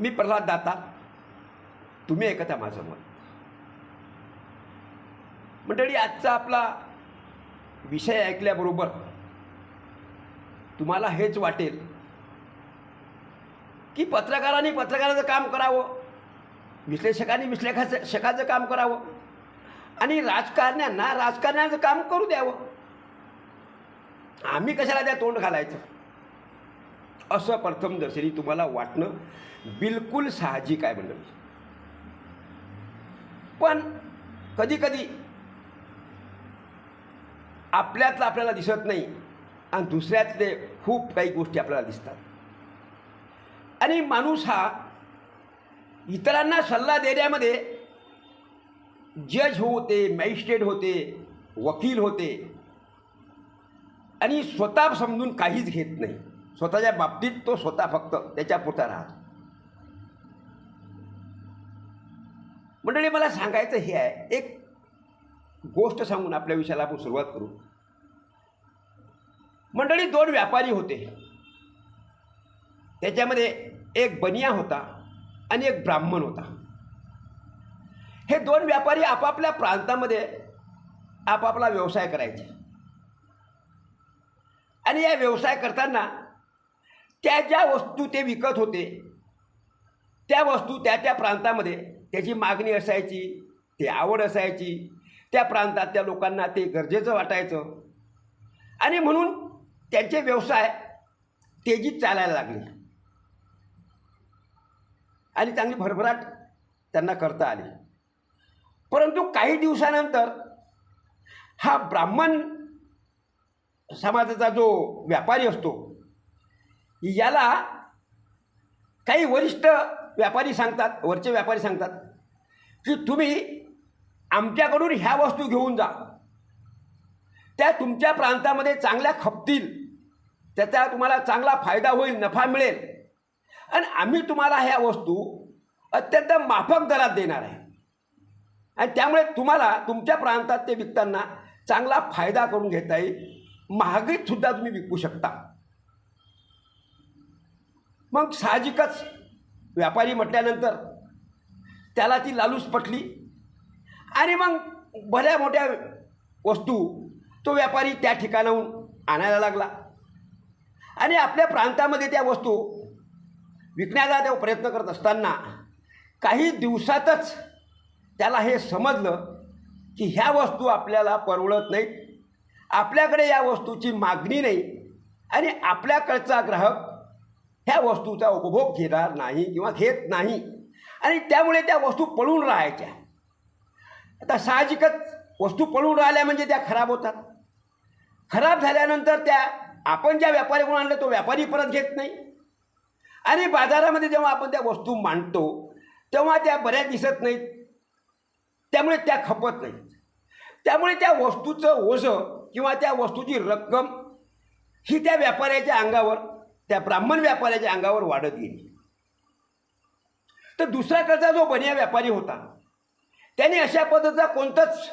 मी प्रल्हाद दाता. तुम्ही ऐकता माझं मत मंडळी आजचा आपला विषय ऐकल्याबरोबर तुम्हाला हेच वाटेल की पत्रकारांनी पत्रकाराचं काम करावं विश्लेषकांनी विश्लेषकाचं शकाचं काम करावं आणि राजकारण्यांना राजकारण्याचं काम करू द्यावं. आम्ही कशाला त्या तोंड घालायचं? असं प्रथमदर्शनी तुम्हाला वाटणं बिलकुल साहजिक आहे मंडळी. पण कधी कधी आपल्यातलं आपल्याला दिसत नाही आणि दुसऱ्यातले खूप काही गोष्टी आपल्याला दिसतात. आणि माणूस हा इतरांना सल्ला देण्यामध्ये जज होते मॅजिस्ट्रेट होते वकील होते आणि स्वतः समजून काहीच घेत नाही. स्वतःच्या बाबतीत तो स्वतः फक्त त्याच्या पुरता राहतो. मंडळी मला सांगायचं हे आहे. एक गोष्ट सांगून आपल्या विषयाला आपण सुरुवात करू. मंडळी दोन व्यापारी होते. त्याच्यामध्ये एक बनिया होता आणि एक ब्राह्मण होता. हे दोन व्यापारी आपापल्या प्रांतामध्ये आपापला व्यवसाय करायचे. आणि या व्यवसाय करताना त्या ज्या वस्तू ते विकत होते त्या वस्तू त्या त्या प्रांतामध्ये त्याची मागणी असायची ते आवड असायची त्या प्रांतात त्या लोकांना ते गरजेचं वाटायचं. आणि म्हणून त्यांचे व्यवसाय तेजीत चालायला लागले. आणि चांगली भरभराट त्यांना करता आली. परंतु काही दिवसानंतर हा ब्राह्मण समाजाचा जो व्यापारी असतो याला काही वरिष्ठ व्यापारी सांगतात वरचे व्यापारी सांगतात की तुम्ही आमच्याकडून ह्या वस्तू घेऊन जा. त्या तुमच्या प्रांतामध्ये चांगल्या खपतील. त्याचा तुम्हाला चांगला फायदा होईल नफा मिळेल. आणि आम्ही तुम्हाला ह्या वस्तू अत्यंत माफक दरात देणार आहे. आणि त्यामुळे तुम्हाला तुमच्या प्रांतात ते विकताना चांगला फायदा करून घेता येईल. महागीतसुद्धा तुम्ही विकू शकता. मग साहजिकच व्यापारी म्हटल्यानंतर त्याला ती लालूच पटली. आणि मग बऱ्या मोठ्या वस्तू तो व्यापारी त्या ठिकाणाहून आणायला लागला. आणि आपल्या प्रांतामध्ये त्या वस्तू विकण्याचा तो प्रयत्न करत असताना काही दिवसातच त्याला हे समजलं की ह्या वस्तू आपल्याला परवडत नाहीत. आपल्याकडे या वस्तूची मागणी नाही. आणि आपल्याकडचा ग्राहक ह्या वस्तूचा उपभोग घेणार नाही किंवा घेत नाही. आणि त्यामुळे त्या वस्तू पळून राहायच्या. आता साहजिकच वस्तू पळून राहिल्या म्हणजे त्या खराब होतात. खराब झाल्यानंतर त्या आपण ज्या व्यापारीकडून आणलं तो व्यापारी परत घेत नाही. आणि बाजारामध्ये जेव्हा आपण त्या वस्तू मांडतो तेव्हा त्या बऱ्या दिसत नाहीत. त्यामुळे त्या खपत नाहीत. त्यामुळे त्या वस्तूचं ओझं किंवा त्या वस्तूची रक्कम ही त्या व्यापाऱ्याच्या अंगावर त्या ब्राह्मण व्यापाऱ्याच्या अंगावर वाढत गेली. तर दुसऱ्याकडचा जो बनिया व्यापारी होता त्याने अशा पद्धतीचा कोणतंच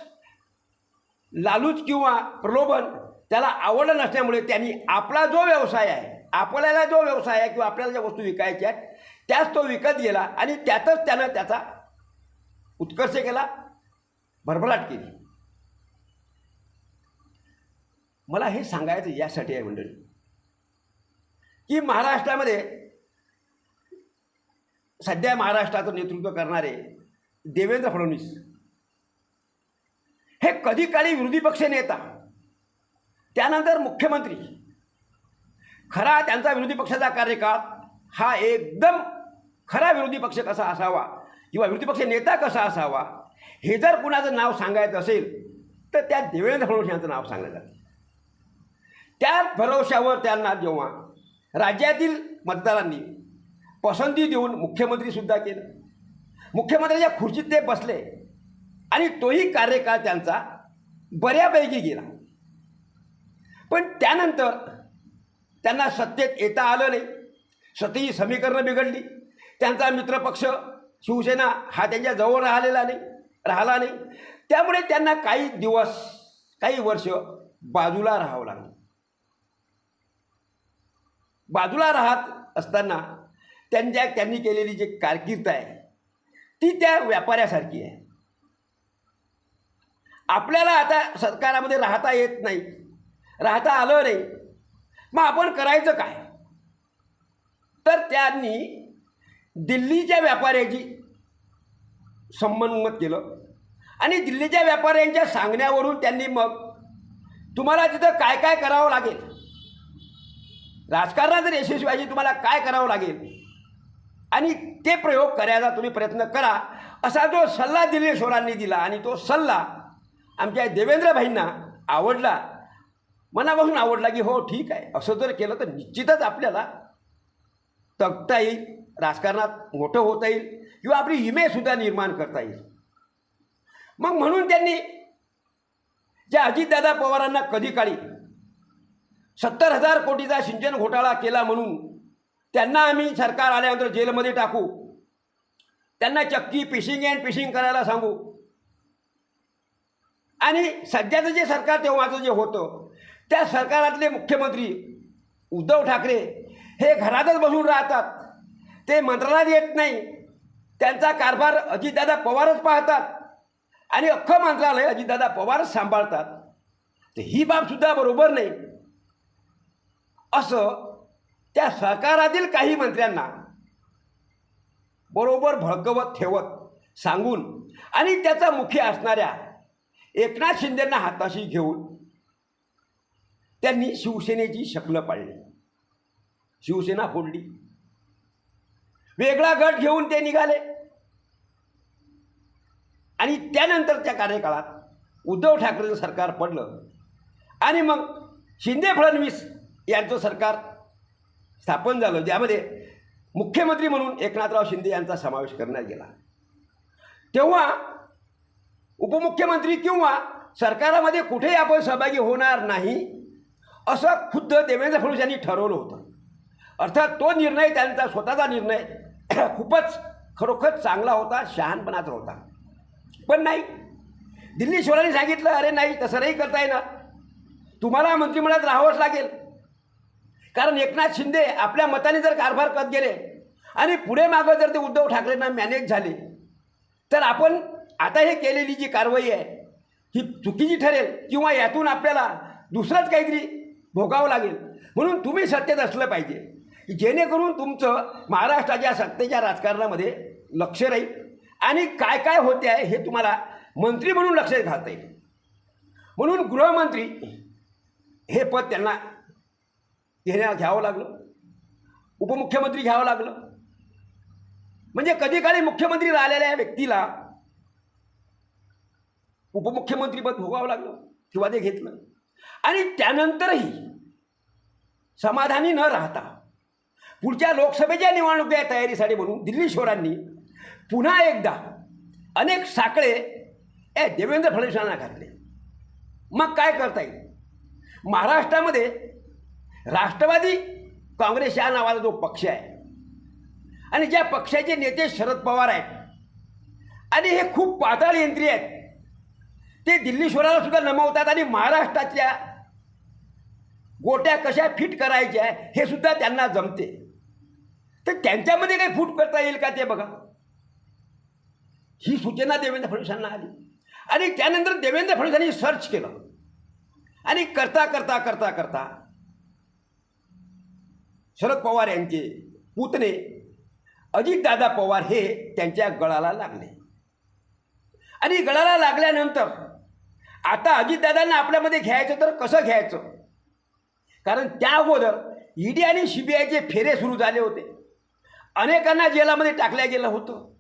लालूच किंवा प्रलोभन त्याला आवडलं नसल्यामुळे त्यांनी आपला जो व्यवसाय आहे आपल्याला जो व्यवसाय आहे किंवा आपल्याला ज्या वस्तू विकायच्या आहेत त्याच तो विकत गेला आणि त्यातच त्यानं त्याचा उत्कर्ष केला भरभराट केली. मला हे सांगायचं यासाठी आहे मंडळी. की महाराष्ट्रामध्ये सध्या महाराष्ट्राचं नेतृत्व करणारे देवेंद्र फडणवीस हे कधी काळी विरोधी पक्ष नेता त्यानंतर मुख्यमंत्री खरा त्यांचा विरोधी पक्षाचा कार्यकाळ हा एकदम खरा विरोधी पक्ष कसा असावा किंवा विरोधी पक्ष नेता कसा असावा हे जर कुणाचं नाव सांगायचं असेल तर त्या देवेंद्र फडणवीस यांचं नाव सांगलं जाते त्या भरोश्यावर त्यांना जेव्हा राज्यातील मतदारांनी पसंती देऊन मुख्यमंत्रीसुद्धा केलं. मुख्यमंत्र्याच्या खुर्चीत ते बसले आणि तोही कार्यकाळ त्यांचा बऱ्यापैकी गेला. पण त्यानंतर त्यांना सत्तेत येता आलं नाही. सत्तेची समीकरणं बिघडली. त्यांचा मित्रपक्ष शिवसेना हा त्यांच्या जवळ राहिलेला नाही राहिला नाही. त्यामुळे त्यांना काही दिवस काही वर्ष बाजूला राहावं लागलं. बाजूला राहत असताना त्यांच्या त्यांनी केलेली जी कारकीर्द आहे ती त्या व्यापाऱ्यासारखी आहे. आपल्याला आता सरकारामध्ये राहता येत नाही राहता आलं नाही मग आपण करायचं काय? तर त्यांनी दिल्लीच्या व्यापाऱ्याची संमत केलं आणि दिल्लीच्या व्यापाऱ्यांच्या सांगण्यावरून त्यांनी मग तुम्हाला तिथं काय काय करावं लागेल? राजकारणात जर यशस्वी व्हायची तुम्हाला काय करावं लागेल? आणि ते प्रयोग करायचा तुम्ही प्रयत्न करा. असा जो सल्ला दिल्लीश्वरांनी दिला आणि तो सल्ला आमच्या देवेंद्रभाईंना आवडला. मनापासून आवडला की हो ठीक आहे. असं जर केलं तर निश्चितच आपल्याला तगता येईल राजकारणात मोठं होता येईल किंवा आपली इमेजसुद्धा निर्माण करता येईल. मग म्हणून त्यांनी ज्या अजितदादा पवारांना कधी काळी सत्तर हजार कोटीचा सिंचन घोटाळा केला म्हणून त्यांना आम्ही सरकार आल्यानंतर जेलमध्ये टाकू. त्यांना चक्की पिशिंग अँड पिशिंग करायला सांगू. आणि सध्याचं जे सरकार तेव्हाचं जे होतं त्या सरकारातले मुख्यमंत्री उद्धव ठाकरे हे घरातच बसून राहतात. ते मंत्रालयात येत नाही. त्यांचा कारभार अजितदादा पवारच पाहतात. आणि अख्खं मंत्रालय अजितदादा पवारच सांभाळतात. तर ही बाबसुद्धा बरोबर नाही. असं त्या सरकारातील काही मंत्र्यांना बरोबर भडकवत ठेवत सांगून आणि त्याचा मुखी असणाऱ्या एकनाथ शिंदेंना हाताशी घेऊन त्यांनी शिवसेनेची शकलं पाळली. शिवसेना फोडली. वेगळा गट घेऊन ते निघाले. आणि त्यानंतरच्या कार्यकाळात उद्धव ठाकरेचं सरकार पडलं. आणि मग शिंदे फडणवीस यांचं सरकार स्थापन झालं. ज्यामध्ये मुख्यमंत्री म्हणून एकनाथराव शिंदे यांचा समावेश करण्यात गेला. तेव्हा उपमुख्यमंत्री किंवा सरकारामध्ये कुठेही आपण सहभागी होणार नाही असं खुद्द देवेंद्र फडणवीस यांनी ठरवलं होतं. अर्थात तो निर्णय त्यांचा स्वतःचा निर्णय खूपच खरोखर चांगला होता शहाणपणाचा होता. पण नाही. दिल्ली शिवरायांनी सांगितलं अरे नाही तसं नाही करता येणार. तुम्हाला मंत्रिमंडळात राहावंच लागेल. कारण एकनाथ शिंदे आपल्या मताने जर कारभार करत गेले आणि पुढे मागं जर ते उद्धव ठाकरेंना मॅनेज झाले तर आपण आता हे केलेली जी कारवाई आहे ही चुकीची ठरेल किंवा यातून आपल्याला दुसरंच काहीतरी भोगावं लागेल. म्हणून तुम्ही सत्तेत असलं पाहिजे. जेणेकरून तुमचं महाराष्ट्राच्या सत्तेच्या राजकारणामध्ये लक्ष राहील आणि काय काय होते आहे हे तुम्हाला मंत्री म्हणून लक्षात घालता येईल. म्हणून गृहमंत्री हे पद त्यांना घेण्या घ्यावं लागलं. उपमुख्यमंत्री घ्यावं लागलं. म्हणजे कधी काळी मुख्यमंत्री राहिलेल्या व्यक्तीला उपमुख्यमंत्रीपद भोगावं लागलं किंवा ते घेतलं. आणि त्यानंतरही समाधानी न राहता पुढच्या लोकसभेच्या निवडणुकीच्या तयारीसाठी म्हणून दिल्लीश्वरांनी पुन्हा एकदा अनेक साखळे या देवेंद्र फडणवीसांना घातले. मग काय करता येईल? महाराष्ट्रामध्ये राष्ट्रवादी काँग्रेस या नावाचा जो पक्ष आहे. आणि ज्या पक्षाचे नेते शरद पवार आहेत. आणि हे खूप पाताळ यंत्री आहेत. ते दिल्लीश्वराला सुद्धा नमवतात आणि महाराष्ट्राच्या गोट्या कशा फिट करायच्या हे सुद्धा त्यांना जमते. तर त्यांच्यामध्ये काही फूट करता येईल का ते बघा. ही सूचना देवेंद्र फडणवीसांना आली. आणि त्यानंतर देवेंद्र फडणवीसांनी सर्च केलं. आणि करता करता करता करता शरद पवार यांचे पुतणे अजितदादा पवार हे त्यांच्या गळाला लागले. आणि गळाला लागल्यानंतर आता अजितदादांना आपल्यामध्ये घ्यायचं तर कसं घ्यायचं? कारण त्या अगोदर ईडी आणि सी बी आयचे फेरे सुरू झाले होते. अनेकांना जेलामध्ये टाकल्या गेलं होतं.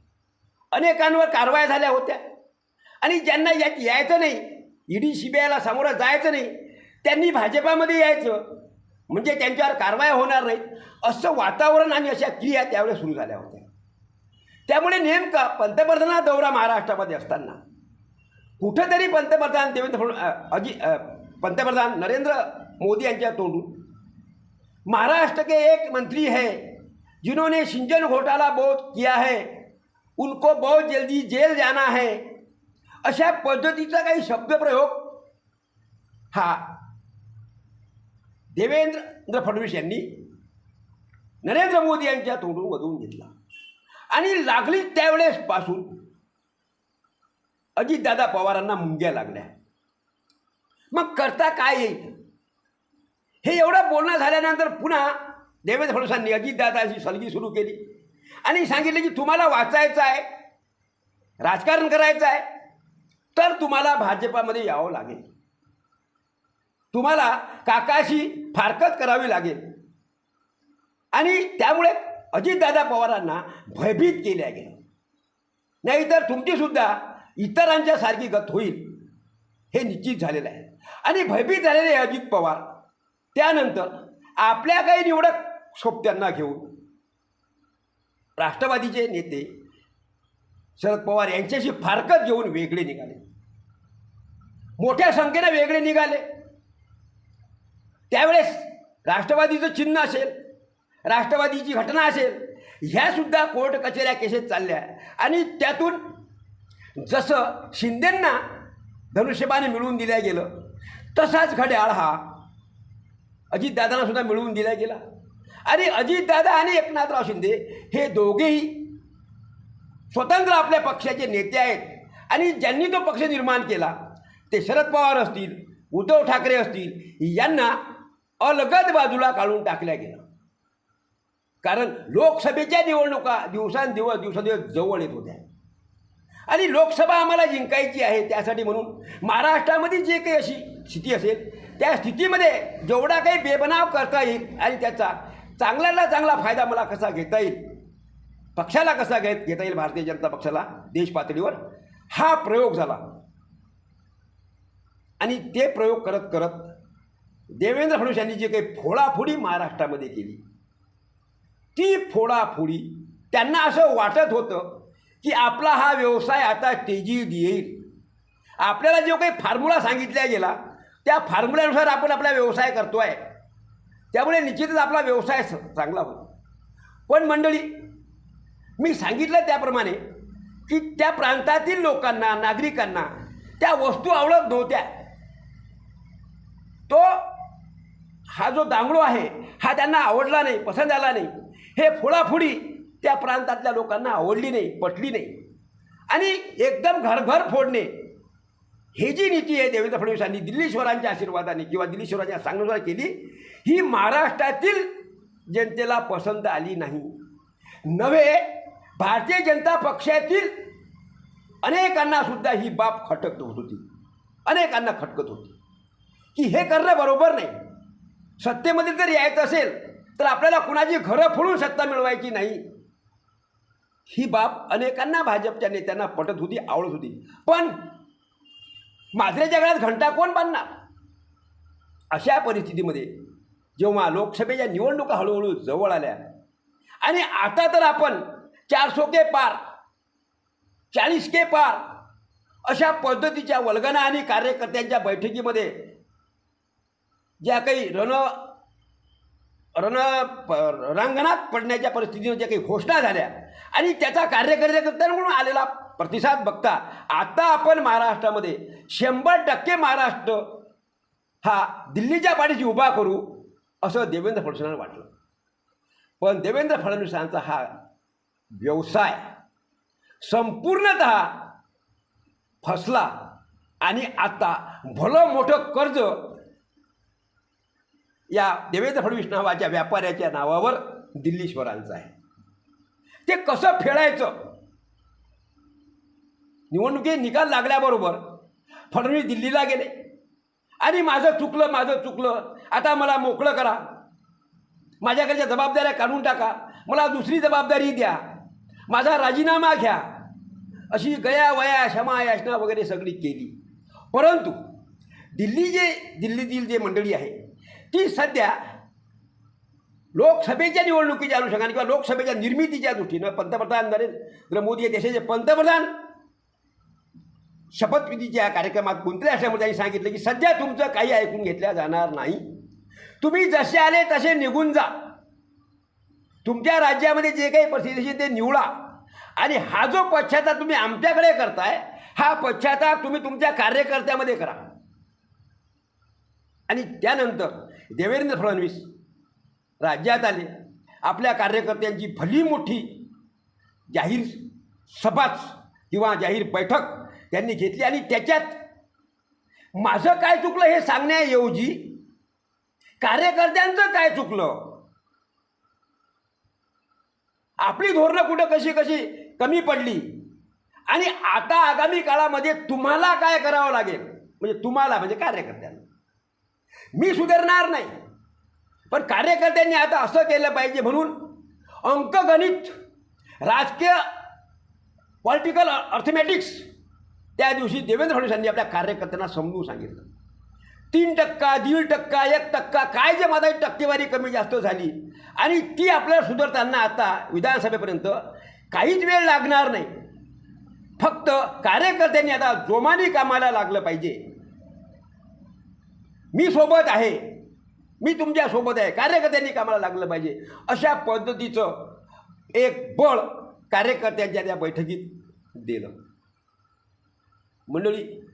अनेकांवर कारवाया झाल्या होत्या. आणि ज्यांना यात यायचं नाही ईडी सी बी आयला सामोरं जायचं नाही त्यांनी भाजपामध्ये यायचं. म्हणजे त्यांच्यावर कारवाया होणार नाहीत असं वातावरण आणि अशा क्रिया त्यावेळेस सुरू झाल्या होत्या. त्यामुळे नेमका पंतप्रधाना दौरा महाराष्ट्रामध्ये असताना कुठंतरी पंतप्रधान देवेंद्र फडणवीस अजी पंतप्रधान नरेंद्र मोदी यांच्या तोंडून महाराष्ट्र के एक मंत्री है जिन्होंने सिंचन घोटाला बहुत किया है उनको बहुत जल्दी जेल जाना है अशा पद्धतीचा काही शब्दप्रयोग हा देवेंद्र फडणवीस यांनी नरेंद्र मोदी यांच्या तोंडून वधवून घेतला. आणि लागली त्यावेळेसपासून अजितदादा पवारांना मुंग्या लागल्या. मग करता काय येईल हे एवढं बोलणं झाल्यानंतर पुन्हा देवेंद्र फडणवीसांनी अजितदादाची सलगी सुरू केली. आणि सांगितलं की तुम्हाला वाचायचं आहे राजकारण करायचं आहे तर तुम्हाला भाजपामध्ये यावं लागेल. तुम्हाला काकाशी फारकत करावी लागेल. आणि त्यामुळे अजितदादा पवारांना भयभीत केल्या गेलं नाहीतर तुमचीसुद्धा इतरांच्या सारखी गत होईल. हे निश्चित झालेलं आहे. आणि भयभीत झालेले अजित पवार त्यानंतर आपल्या काही निवडक सोबत्यांना घेऊन राष्ट्रवादीचे नेते शरद पवार यांच्याशी फारकत घेऊन वेगळे निघाले. मोठ्या संख्येने वेगळे निघाले. त्यावेळेस राष्ट्रवादीचं चिन्ह असेल राष्ट्रवादीची घटना असेल ह्यासुद्धा कोर्ट कचेऱ्या केसेस चालल्या. आणि त्यातून जसं शिंदेंना धनुष्यबाने मिळवून दिल्या गेलं तसाच घड्याळ हा अजितदादांना सुद्धा मिळवून दिला गेला. आणि अजितदादा आणि एकनाथराव शिंदे हे दोघेही स्वतंत्र आपल्या पक्षाचे नेते आहेत. आणि ज्यांनी तो पक्ष निर्माण केला ते शरद पवार असतील उद्धव ठाकरे असतील यांना अलगद बाजूला काढून टाकल्या गेलं कारण लोकसभेच्या निवडणुका दिवसांदिवस दिवसांदिवस जवळ येत होत्या. आणि लोकसभा आम्हाला जिंकायची आहे त्यासाठी म्हणून महाराष्ट्रामध्ये जे काही अशी स्थिती असेल त्या स्थितीमध्ये जेवढा काही बेबनाव करता येईल आणि त्याचा चांगल्याला चांगला फायदा मला कसा घेता येईल पक्षाला कसा घेत घेता येईल भारतीय जनता पक्षाला देश पातळीवर हा प्रयोग झाला. आणि ते प्रयोग करत करत देवेंद्र फडणवीस यांनी जी काही फोडाफोडी महाराष्ट्रामध्ये केली ती फोडाफोडी त्यांना असं वाटत होतं की आपला हा व्यवसाय आता तेजीत येईल. आपल्याला जो काही फॉर्म्युला सांगितला गेला त्या फॉर्म्युल्यानुसार आपण आपला व्यवसाय करतो आहे त्यामुळे निश्चितच आपला व्यवसाय स- चांगला होतो पण मंडळी मी सांगितलं त्याप्रमाणे की त्या प्रांतातील लोकांना नागरिकांना त्या वस्तू आवडत नव्हत्या तो हा जो दांगडो आहे हा त्यांना आवडला नाही पसंत आला नाही. हे फोडाफोडी त्या प्रांतातल्या लोकांना आवडली नाही पटली नाही. आणि एकदम घरघर फोडणे. ही जी नीती आहे देवेंद्र फडणवीसांनी दिल्लीश्वरांच्या आशीर्वादाने किंवा दिल्लीश्वरांच्या सांगण्यानुसार केली ही महाराष्ट्रातील जनतेला पसंत आली नाही. नव्हे भारतीय जनता पक्षातील अनेकांना सुद्धा ही बाब खटकत होत होती. अनेकांना खटकत होती. की हे करणं बरोबर नाही. सत्तेमध्ये जर यायचं असेल तर आपल्याला कुणाची घरं फोडून सत्ता मिळवायची नाही. ही बाब अनेकांना भाजपच्या नेत्यांना पटत होती आवडत होती. पण माजऱ्याच्या गळ्यात घंटा कोण बांधणार? अशा परिस्थितीमध्ये जेव्हा लोकसभेच्या निवडणुका हळूहळू जवळ आल्या आणि आता तर आपण चारशो के पार चाळीस के पार अशा पद्धतीच्या वल्गना आणि कार्यकर्त्यांच्या बैठकीमध्ये ज्या काही रण रण प- रणांगणात पडण्याच्या परिस्थितीनं ज्या काही घोषणा झाल्या आणि त्याचा कार्यकर्त्यांकडून आलेला प्रतिसाद बघता आता आपण महाराष्ट्रामध्ये शंभर टक्के महाराष्ट्र हा दिल्लीच्या पाठीशी उभा करू असं देवेंद्र फडणवीसांना वाटलं. पण देवेंद्र फडणवीसांचा हा व्यवसाय संपूर्णत फसला आणि आता भलं मोठं कर्ज या देवेंद्र फडणवीस नावाच्या व्यापाऱ्याच्या नावावर दिल्लीश्वरांचं आहे. ते कसं फेडायचं? निवडणुकी निकाल लागल्याबरोबर फडणवीस दिल्लीला गेले. आणि माझं चुकलं माझं चुकलं. आता मला मोकळं करा. माझ्याकडच्या जबाबदाऱ्या काढून टाका. मला दुसरी जबाबदारी द्या. माझा राजीनामा घ्या. अशी गया वया क्षमा याचना वगैरे सगळी केली. परंतु दिल्ली जे दिल्लीतील जे मंडळी आहे ती सध्या लोकसभेच्या निवडणुकीच्या अनुषंगाने किंवा लोकसभेच्या निर्मितीच्या दृष्टीनं पंतप्रधान नरेंद्र मोदी हे देशाचे पंतप्रधान शपथविधीच्या कार्यक्रमात गुंतले असल्यामुळे त्यांनी सांगितलं की सध्या तुमचं काही ऐकून घेतल्या जाणार नाही. तुम्ही जसे आले तसे निघून जा. तुमच्या राज्यामध्ये जे काही परिस्थिती असेल ते निवडा. आणि हा जो पश्चाताप तुम्ही आमच्याकडे करताय हा पश्चाताप तुम्ही तुमच्या कार्यकर्त्यामध्ये करा. आणि त्यानंतर देवेंद्र फडणवीस राज्यात आले. आपल्या कार्यकर्त्यांची भली मोठी जाहीर सभाच किंवा जाहीर बैठक त्यांनी घेतली आणि त्याच्यात माझं काय चुकलं हे सांगण्याऐवजी कार्यकर्त्यांचं काय चुकलं? आपली धोरणं कुठं कशी कशी कमी पडली? आणि आता आगामी काळामध्ये तुम्हाला काय करावं लागेल? म्हणजे तुम्हाला म्हणजे कार्यकर्त्यांना. मी सुधारणार नाही. पण कार्यकर्त्यांनी आता असं केलं पाहिजे म्हणून अंकगणित राजकीय पॉलिटिकल अर्थमॅटिक्स त्या दिवशी देवेंद्र फडणवीसांनी आपल्या कार्यकर्त्यांना समजून सांगितलं. तीन टक्का दीड टक्का एक टक्का काय जे माझा टक्केवारी कमी जास्त झाली आणि ती आपल्याला सुधारताना आता विधानसभेपर्यंत काहीच वेळ लागणार नाही. फक्त कार्यकर्त्यांनी आता जोमाने कामाला लागलं पाहिजे. मी सोबत आहे. मी तुमच्यासोबत आहे. कार्यकर्त्यांनी कामाला लागलं पाहिजे. अशा पद्धतीचं एक बळ कार्यकर्त्यांच्या त्या बैठकीत दिलं. मंडळी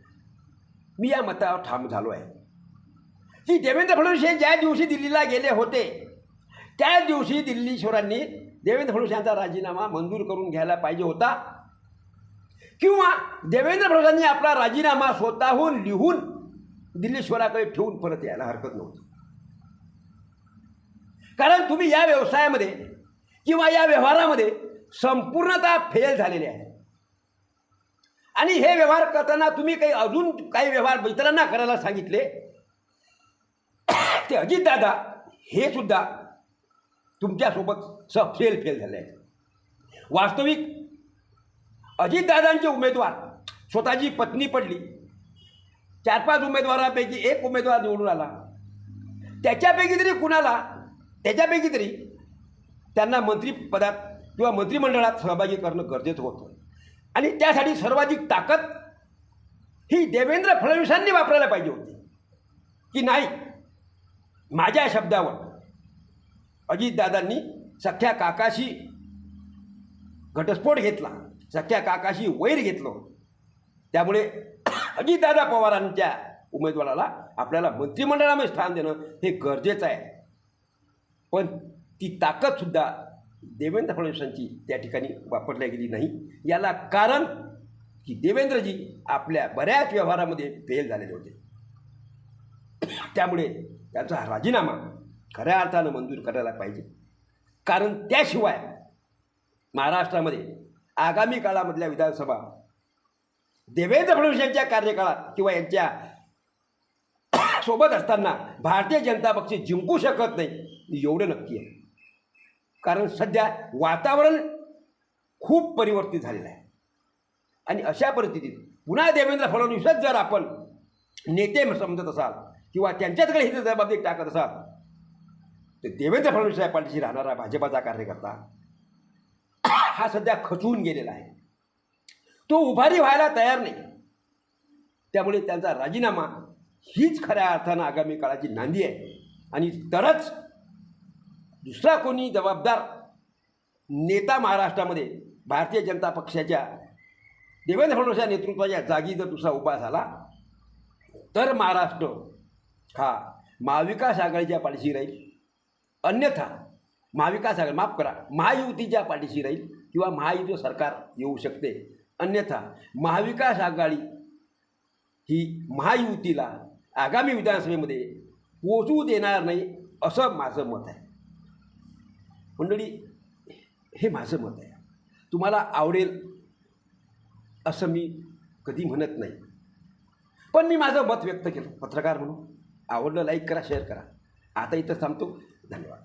मी या मतावर ठाम झालो आहे. की देवेंद्र फडणवीस हे ज्या दिवशी दिल्लीला गेले होते त्या दिवशी दिल्लीश्वरांनी देवेंद्र फडणवीस यांचा राजीनामा मंजूर करून घ्यायला पाहिजे होता. किंवा देवेंद्र फडणवीसांनी आपला राजीनामा स्वतःहून लिहून दिल्लीश्वराकडे ठेवून परत यायला हरकत नव्हती. कारण तुम्ही या व्यवसायामध्ये किंवा या व्यवहारामध्ये संपूर्णतः फेल झालेले आहे. आणि हे व्यवहार करताना तुम्ही काही अजून काही व्यवहार इतरांना करायला सांगितले? ते अजितदादा हे सुद्धा तुमच्यासोबत स फेल फेल झाले आहेत. वास्तविक अजितदादांचे उमेदवार स्वतःची पत्नी पडली. चार पाच उमेदवारापैकी एक उमेदवार निवडून आला. त्याच्यापैकी तरी कुणाला त्याच्यापैकी तरी त्यांना मंत्रिपदात किंवा मंत्रिमंडळात सहभागी करणं गरजेचं होतं. आणि त्यासाठी सर्वाधिक ताकद ही देवेंद्र फडणवीसांनी वापरायला पाहिजे होती. की नाही माझ्या शब्दावर अजितदादांनी सख्या काकाशी घटस्फोट घेतला सख्या काकाशी वैर घेतलं. त्यामुळे अजितदादा पवारांच्या उमेदवाराला आपल्याला मंत्रिमंडळामध्ये स्थान देणं हे गरजेचं आहे. पण ती ताकदसुद्धा देवेंद्र फडणवीसांची त्या ठिकाणी वापरल्या गेली नाही. याला कारण की देवेंद्रजी आपल्या बऱ्याच व्यवहारामध्ये फेल झालेले होते. त्यामुळे त्यांचा राजीनामा खऱ्या अर्थानं मंजूर करायला पाहिजे. कारण त्याशिवाय महाराष्ट्रामध्ये आगामी काळामधल्या विधानसभा देवेंद्र फडणवीस यांच्या कार्यकाळात किंवा यांच्या सोबत असताना भारतीय जनता पक्ष जिंकू शकत नाही एवढं नक्की आहे. कारण सध्या वातावरण खूप परिवर्तित झालेलं आहे. आणि अशा परिस्थितीत पुन्हा देवेंद्र फडणवीसच जर आपण नेते समजत असाल किंवा त्यांच्याचकडे ही जबाबदारी टाकत असाल तर देवेंद्र फडणवीस या पाठीशी राहणारा भाजपाचा कार्यकर्ता हा सध्या खचून गेलेला आहे. तो उभारी व्हायला तयार नाही. त्यामुळे त्यांचा राजीनामा हीच खऱ्या अर्थानं आगामी काळाची नांदी आहे. आणि तरच दुसरा कोणी जबाबदार नेता महाराष्ट्रामध्ये भारतीय जनता पक्षाच्या देवेंद्र फडणवीस या नेतृत्वाच्या जागी जर दुसरा उभा झाला तर महाराष्ट्र हा महाविकास आघाडीच्या पाठीशी राहील. अन्यथा महाविकास आघाडी माफ करा महायुतीच्या पाठीशी राहील किंवा महायुती सरकार येऊ शकते. अन्यथा महाविकास आघाडी ही महायुतीला आगामी विधानसभेमध्ये पोचू देणार नाही असं माझं मत आहे. मंडळी हे माझं मत आहे. तुम्हाला आवडेल असं मी कधी म्हणत नाही. पण मी माझं मत व्यक्त केलं. पत्रकार म्हणून. आवडलं लाईक करा शेअर करा. आता इथं थांबतो. धन्यवाद.